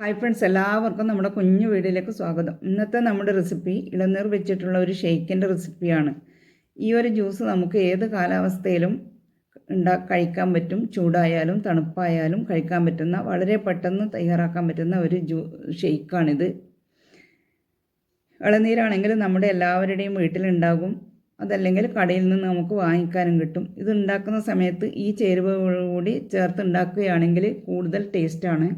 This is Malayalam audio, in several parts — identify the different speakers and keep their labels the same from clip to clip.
Speaker 1: ഹായ് ഫ്രണ്ട്സ് എല്ലാവർക്കും നമ്മുടെ കുഞ്ഞു വീഡിയോയിലേക്ക് സ്വാഗതം. ഇന്നത്തെ നമ്മുടെ റെസിപ്പി ഇളനീർ വെച്ചിട്ടുള്ള ഒരു ഷെയ്ക്കിന്റെ റെസിപ്പിയാണ് ഈ ഒരു ജ്യൂസ് നമുക്ക് ഏത് കാലാവസ്ഥയിലും ഉണ്ടാ കഴിക്കാൻ പറ്റും. ചൂടായാലും തണുപ്പായാലും കഴിക്കാൻ പറ്റുന്ന വളരെ പെട്ടെന്ന് തയ്യാറാക്കാൻ പറ്റുന്ന ഒരു ജ്യൂ ഷെയ്ക്കാണിത് ഇളനീരാണെങ്കിൽ നമ്മുടെ എല്ലാവരുടെയും വീട്ടിലുണ്ടാകും. അതല്ലെങ്കിൽ കടയിൽ നിന്ന് നമുക്ക് വാങ്ങിക്കാനും കിട്ടും. ഇത് ഉണ്ടാക്കുന്ന സമയത്ത് ഈ ചേരുവ കൂടി ചേർത്ത് ഉണ്ടാക്കുകയാണെങ്കിൽ കൂടുതൽ ടേസ്റ്റാണ്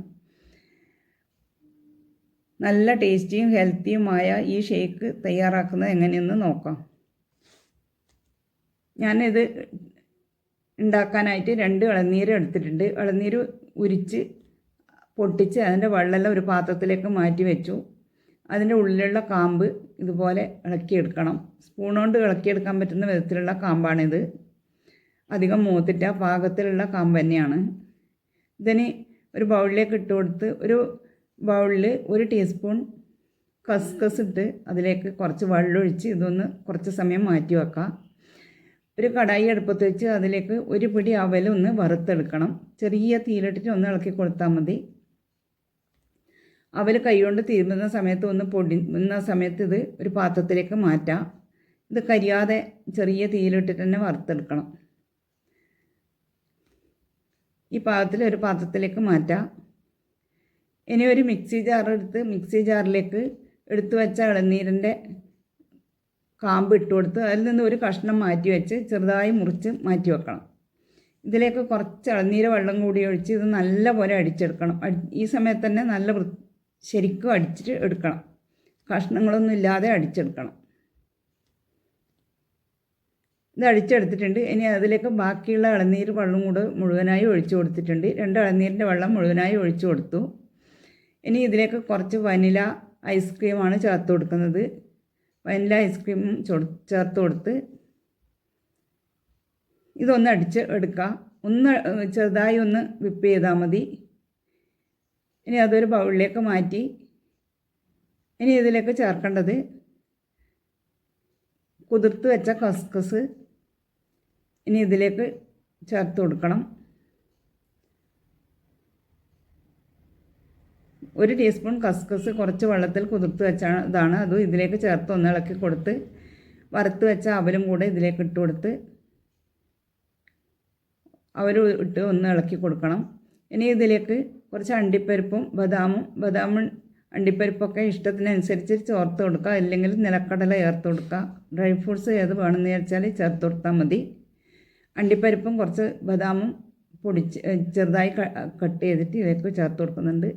Speaker 1: നല്ല ടേസ്റ്റിയും ഹെൽത്തിയുമായ ഈ ഷേക്ക് തയ്യാറാക്കുന്നത് എങ്ങനെയെന്ന് നോക്കാം. ഞാനിത് ഉണ്ടാക്കാനായിട്ട് രണ്ട് ഇളനീര് എടുത്തിട്ടുണ്ട്. ഇളനീര് ഉരിച്ച് പൊട്ടിച്ച് അതിന്റെ വെള്ളമെല്ലാം ഒരു പാത്രത്തിലേക്ക് മാറ്റി വെച്ചു. അതിന്റെ ഉള്ളിലുള്ള കാമ്പ് ഇതുപോലെ ഇളക്കിയെടുക്കണം. സ്പൂൺ കൊണ്ട് ഇളക്കിയെടുക്കാൻ പറ്റുന്ന വിധത്തിലുള്ള കാമ്പാണിത്. അധികം മൂത്തിട്ട പാകത്തിലുള്ള കാമ്പ് തന്നെയാണ്. ഇതിന് ഒരു ബൗളിലേക്ക് ഇട്ട് കൊടുത്ത് ഒരു ബൗളിൽ ഒരു ടീസ്പൂൺ കസ്കസ് ഇട്ട് അതിലേക്ക് കുറച്ച് വെള്ളമൊഴിച്ച് ഇതൊന്ന് കുറച്ച് സമയം മാറ്റി വെക്കുക ഒരു കടായി അടുപ്പത്ത് വെച്ച് അതിലേക്ക് ഒരു പിടി അവലൊന്ന് വറുത്തെടുക്കണം. ചെറിയ തീയിലിട്ടിട്ട് ഒന്ന് ഇളക്കി കൊടുത്താൽ മതി. അവൽ കൈകൊണ്ട് തീരുന്ന സമയത്ത് ഒന്ന് പൊടിന്ന സമയത്ത് ഇത് ഒരു പാത്രത്തിലേക്ക് മാറ്റാം. ഇത് കരിയാതെ ചെറിയ തീയിലിട്ടിട്ട് തന്നെ വറുത്തെടുക്കണം. ഈ പാകത്തിൽ ഒരു പാത്രത്തിലേക്ക് മാറ്റാം. ഇനി ഒരു മിക്സി ജാർ എടുത്ത് മിക്സി ജാറിലേക്ക് എടുത്തു വെച്ച ഇളനീരിന്റെ കാമ്പ് ഇട്ട് കൊടുത്ത് അതിൽ നിന്ന് ഒരു കഷ്ണം മാറ്റി വെച്ച് ചെറുതായി മുറിച്ച് മാറ്റി വെക്കണം. ഇതിലേക്ക് കുറച്ച് ഇളനീര് വെള്ളം കൂടി ഒഴിച്ച് ഇത് നല്ലപോലെ അടിച്ചെടുക്കണം. ഈ സമയത്ത് തന്നെ നല്ല വൃ ശരിക്കും അടിച്ചിട്ട് എടുക്കണം. കഷ്ണങ്ങളൊന്നും ഇല്ലാതെ അടിച്ചെടുക്കണം. ഇത് അടിച്ചെടുത്തിട്ടുണ്ട്. ഇനി അതിലേക്ക് ബാക്കിയുള്ള ഇളനീര് വെള്ളം കൂടെ മുഴുവനായി ഒഴിച്ചു കൊടുത്തിട്ടുണ്ട്. രണ്ട് ഇളനീരിന്റെ വെള്ളം മുഴുവനായി ഒഴിച്ചു കൊടുത്തു. ഇനി ഇതിലേക്ക് കുറച്ച് വനില ഐസ്ക്രീമാണ് ചേർത്ത് കൊടുക്കുന്നത്. വനില ഐസ്ക്രീം ചേർത്ത് കൊടുത്ത് ഇതൊന്ന് അടിച്ച് എടുക്കുക ഒന്ന് ചെറുതായി ഒന്ന് വിപ്പ് ചെയ്താൽ മതി. ഇനി അതൊരു ബൗളിലേക്ക് മാറ്റി. ഇനി ഇതിലേക്ക് ചേർക്കേണ്ടത് കുതിർത്ത് വെച്ച കസ്കസ് ഇനി ഇതിലേക്ക് ചേർത്ത് കൊടുക്കണം. ഒരു ടീസ്പൂൺ കസ്കസ് കുറച്ച് വെള്ളത്തിൽ കുതിർത്ത് വെച്ചാണ് ഇതാണ്. അതും ഇതിലേക്ക് ചേർത്ത് ഒന്ന് ഇളക്കി കൊടുത്ത് വറുത്ത് വെച്ച അവലും കൂടെ ഇതിലേക്ക് ഇട്ട് കൊടുത്ത് അവർ ഇട്ട് ഒന്ന് ഇളക്കി കൊടുക്കണം. ഇനി ഇതിലേക്ക് കുറച്ച് അണ്ടിപ്പരിപ്പും ബദാമും ബദാമും അണ്ടിപ്പരിപ്പൊക്കെ ഇഷ്ടത്തിനനുസരിച്ച് ചേർത്ത് കൊടുക്കുക. അല്ലെങ്കിൽ നിലക്കടല ചേർത്ത് കൊടുക്കുക. ഡ്രൈ ഫ്രൂട്ട്സ് ഏത് വേണമെന്ന് വെച്ചാൽ ചേർത്ത് കൊടുത്താൽ മതി. അണ്ടിപ്പരിപ്പും കുറച്ച് ബദാമും പൊടിച്ച് ചെറുതായി കട്ട് ചെയ്തിട്ട് ഇതിലേക്ക് ചേർത്ത് കൊടുക്കുന്നുണ്ട്.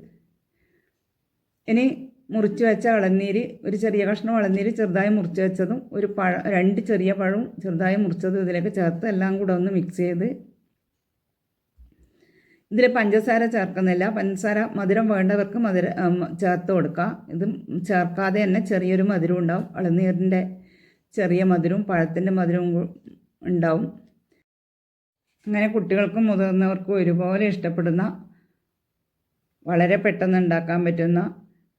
Speaker 1: ഇനി മുറിച്ച് വെച്ച ഇളനീര് ഒരു ചെറിയ കഷ്ണം ഇളനീര് ചെറുതായി മുറിച്ച് വെച്ചതും ഒരു പഴ രണ്ട് ചെറിയ പഴവും ചെറുതായി മുറിച്ചതും ഇതിലേക്ക് ചേർത്ത് എല്ലാം കൂടെ ഒന്ന് മിക്സ് ചെയ്ത് ഇതിൽ പഞ്ചസാര ചേർക്കുന്നില്ല. പഞ്ചസാര മധുരം വേണ്ടവർക്ക് മധുര ചേർത്ത് കൊടുക്കുക ഇത് ചേർക്കാതെ തന്നെ ചെറിയൊരു മധുരം ഉണ്ടാവും. ഇളനീരിന്റെ ചെറിയ മധുരവും പഴത്തിന്റെ മധുരവും ഉണ്ടാവും. അങ്ങനെ കുട്ടികൾക്കും മുതിർന്നവർക്കും ഒരുപോലെ ഇഷ്ടപ്പെടുന്ന വളരെ പെട്ടെന്ന് ഉണ്ടാക്കാൻ പറ്റുന്ന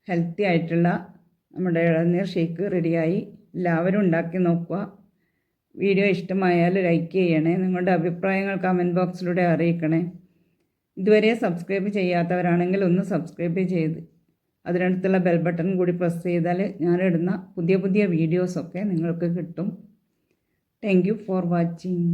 Speaker 1: ഹെൽത്തി ആയിട്ടുള്ള നമ്മുടെ ഇളനീർ ഷേക്ക് റെഡിയായി എല്ലാവരും ഉണ്ടാക്കി നോക്കുക. വീഡിയോ ഇഷ്ടമായാൽ ലൈക്ക് ചെയ്യണേ. നിങ്ങളുടെ അഭിപ്രായങ്ങൾ കമന്റ് ബോക്സിലൂടെ അറിയിക്കണേ. ഇതുവരെ സബ്സ്ക്രൈബ് ചെയ്യാത്തവരാണെങ്കിൽ ഒന്ന് സബ്സ്ക്രൈബ് ചെയ്ത് അതിനടുത്തുള്ള ബെൽ ബട്ടൺ കൂടി പ്രസ് ചെയ്താൽ ഞാനിടുന്ന പുതിയ പുതിയ വീഡിയോസൊക്കെ നിങ്ങൾക്ക് കിട്ടും. Thank for watching